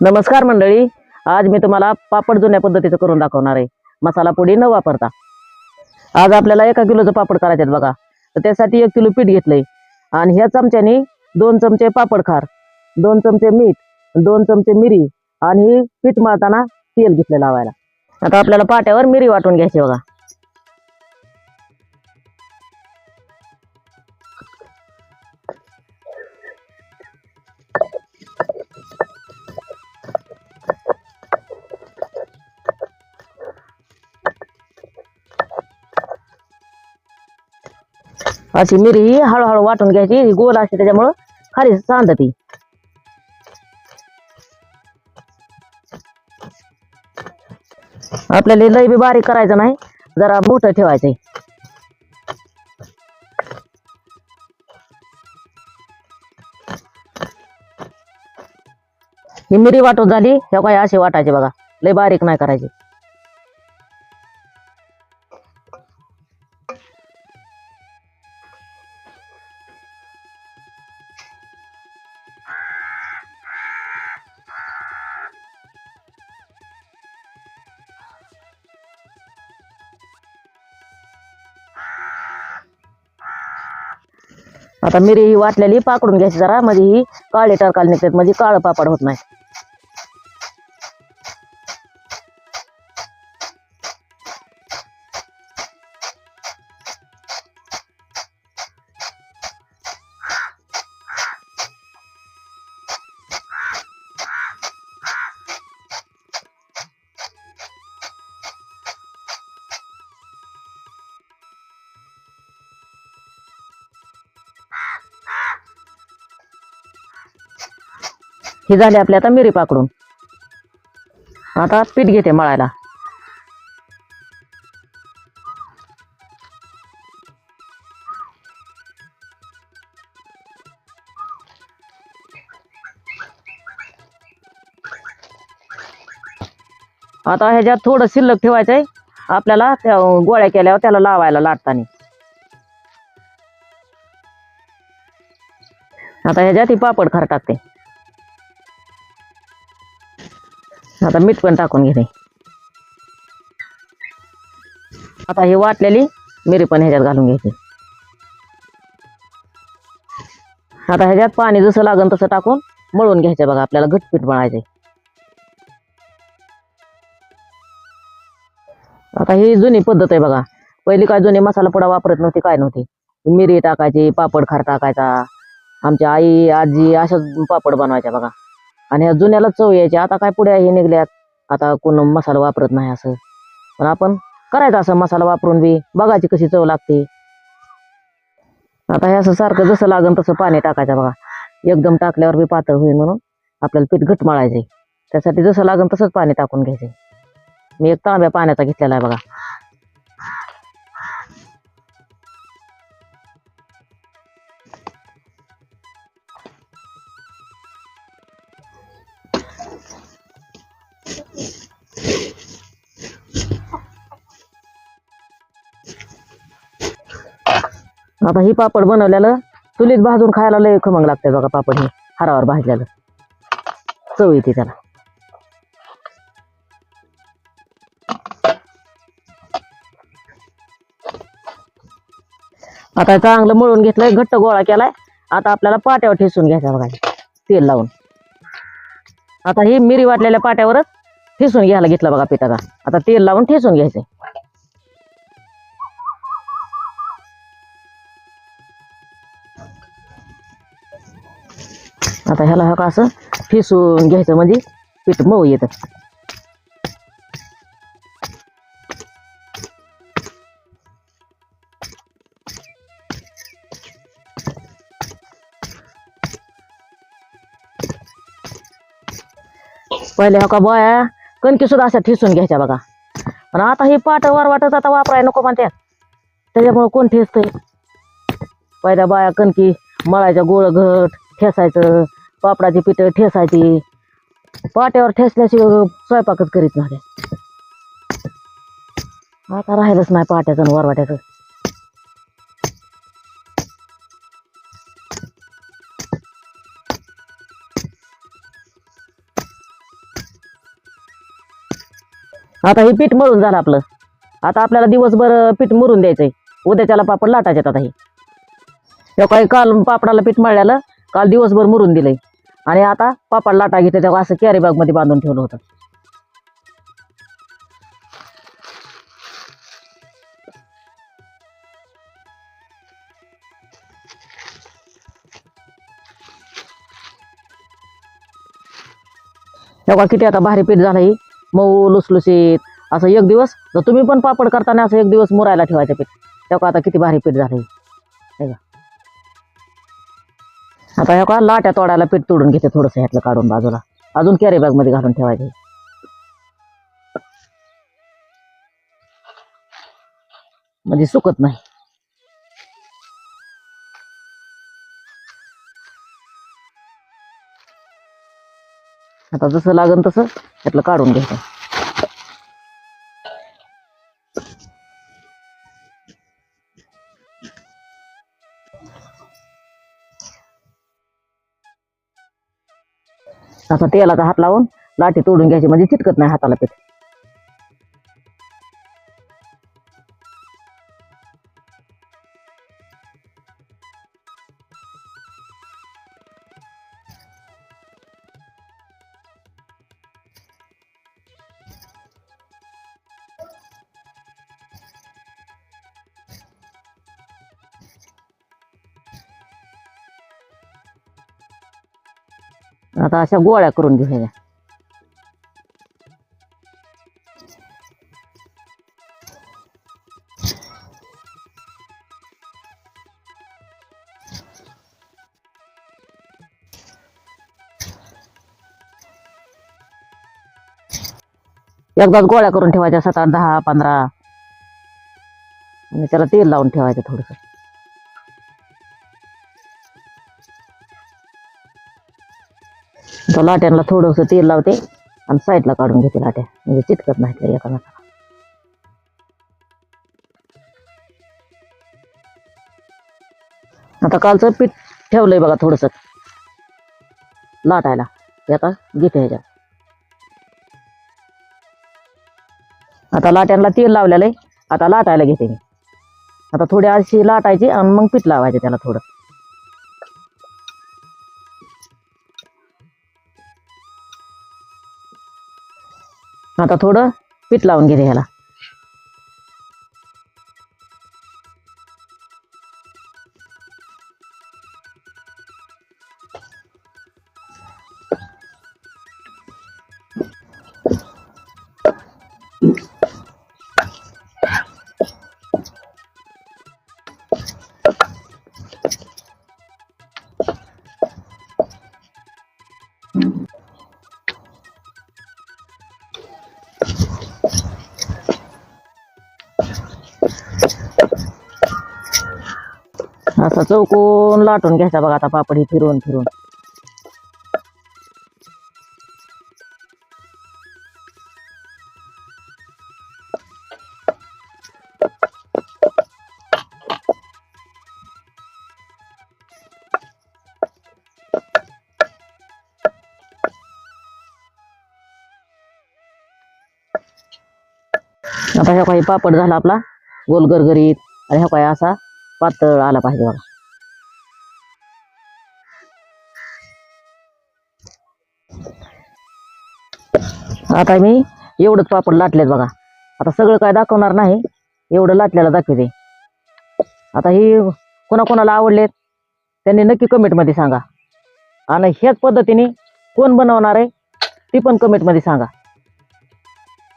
नमस्कार मंडळी. आज मी तुम्हाला पापड जुन्या पद्धतीचं करून दाखवणार आहे. मसाला पुडी न वापरता. आज आपल्याला एका किलोचं पापड करायचे आहेत बघा. तर त्यासाठी एक किलो पीठ घेतलंय. आणि ह्या चमच्यानी दोन चमचे पापड खार दोन चमचे मीठ दोन चमचे मिरी आणि पीठ मळताना तेल घेतलं लावायला. आता आपल्याला पाट्यावर मिरी वाटून घ्यायची बघा. अशी मिरी हळूहळू वाटून घ्यायची ही गोल असते त्याच्यामुळं खाली सांडती. आपल्याला लई बी बारीक करायचं नाही जरा मोठं ठेवायचंय. ही मिरी वाटून झाली ह्या काय अशी वाटायचे बघा लय बारीक नाही करायचे. आता मिरी ही वाटलेली पाकडून घ्यायची जरा म्हणजे ही काळे टरकाल निघतात म्हणजे काळं पापड होत नाही. ही झाली आपली आता मिरी पाकडून. आता पीठ घेते मळायला. आता ह्याच्यात थोडं शिल्लक ठेवायचंय. आपल्याला त्या गोळ्या केल्यावर त्याला लावायला लाटताना. आता ह्याच्यात ही पापड खर टाकते. आता मीठ पण टाकून घेते. आता हे वाटलेली मिरी पण ह्याच्यात घालून घ्यायची आता ह्याच्यात पाणी जसं लागन तसं टाकून मळून घ्यायचं बघा आपल्याला घटपीठ मळायचे आता ही जुनी पद्धत आहे बघा. पहिली काय जुनी मसाला पुडा वापरत नव्हती काय नव्हती. मिरी टाकायची पापड खार टाकायचा. आमच्या आई आजी अशाच पापड बनवायच्या बघा. आणि ह्या जुन्याला चव यायची. आता काय पुढे हे निघल्यात? आता कोण मसाला वापरत नाही असं. पण आपण करायचं असं मसाला वापरून बी. बघायची कशी चव लागते. आता हे असं सारखं जसं लागन तसं पाणी टाकायचं बघा. एकदम टाकल्यावर बी पातळ होईल म्हणून आपल्याला पीठ घट मळायचे त्यासाठी जसं लागन तसंच पाणी टाकून घ्यायचे मी एक तांब्या पाण्याचा घेतलेला आहे बघा. आता ही पापड बनवलेलं चुलीत भाजून खायला लय खमंग लागते बघा पापड हे हारावर भाजलेलं चव येते त्याला. आता चांगलं मळून घेतलंय घट्ट गोळा केलाय. आता आपल्याला पाट्यावर ठेसून घ्यायचा बघा तेल लावून. आता ही मिरी वाटलेल्या पाट्यावरच ठेसून घ्यायला घेतलं बघा पिठाचा आता तेल लावून ठेसून घ्यायचंय. आता ह्याला हा का असं ठेसून घ्यायचं म्हणजे पीठ मऊ येतं. पहिले हो का बया कणकी सुद्धा अशा ठेसून घ्यायच्या बघा. पण आता हे पाट वर वाटत आता वापराय नको म्हणत्यात. त्याच्यामुळे कोण ठेचतंय? पहिल्या बाया कणकी मळायच्या गोळ घट ठेसायचं पापडाची पिठं ठेसायची. पाट्यावर ठेसल्याशिवाय स्वयंपाकच करीत नाही आता राहिलंच नाही पाट्याचं आणि वरवाट्याचं. आता हे पीठ मळून झालं आपलं. आता आपल्याला दिवसभर पीठ मुरून द्यायचंय. उद्याच्याला पापड लाटायचे आता हे. काही काल पापडाला पीठ मळल्याला काल दिवसभर मुरून दिलंय. आणि आता पापड लाटा घेते तेव्हा असं कॅरी बॅगमध्ये बांधून ठेवलं होतं. तेव्हा किती आता भारी पीठ झालं ही. मऊ लुसलुसीत असं एक दिवस जर तुम्ही पण पापड करताना असं एक दिवस मुरायला ठेवायचं पीठ. तेव्हा आता किती भारी पीठ झालं आता हे का लाट्या तोडायला पीठ तोडून घेते थोडंसं ह्यातलं काढून बाजूला. अजून कॅरी बॅगमध्ये घालून ठेवायचे. म्हणजे सुकत नाही. आता जसं लागन तसं ह्यातलं काढून घ्यायचं असा तेलाचा हात लावून लाठी तोडून घ्यायची. म्हणजे चिटकत नाही हाताला पीठ. आता अशा गोळ्या करून घ्यायच्या एकदाच गोळ्या करून ठेवायच्या सात आठ दहा पंधरा. आणि त्याला तेल लावून ठेवायचं थोडस. तो लाट्यांना थोडंसं तेल लावते आणि साईडला काढून घेते लाट्या. म्हणजे चिटकत नाही त्या एका नाकाला. आता कालचं पीठ ठेवलंय बघा थोडस. लाटायला. हे आता घेते ह्याच्यात. आता लाट्यांना तेल लावलेलं आहे आता लाटायला घेते मी. आता थोडी अशी लाटायची आणि मग पीठ लावायचं त्याला थोडं. आता थोडं पीठ लावून घेते ह्याला. असा चौकोन लाटून घ्यायचा बघा आता पापड ही फिरून आता ह्या काही पापड झाला आपला गोल गरगरीत आणि ह्या काही असा पातळ आला पाहिजे बघा. आता मी एवढंच पापड लाटलेत बघा. आता सगळं काय दाखवणार नाही एवढं लाटल्याला दाखवते. आता ही कोणाकोणाला आवडलेत त्यांनी नक्की कमेंटमध्ये सांगा. आणि ह्याच पद्धतीने कोण बनवणार आहे ती पण कमेंटमध्ये सांगा.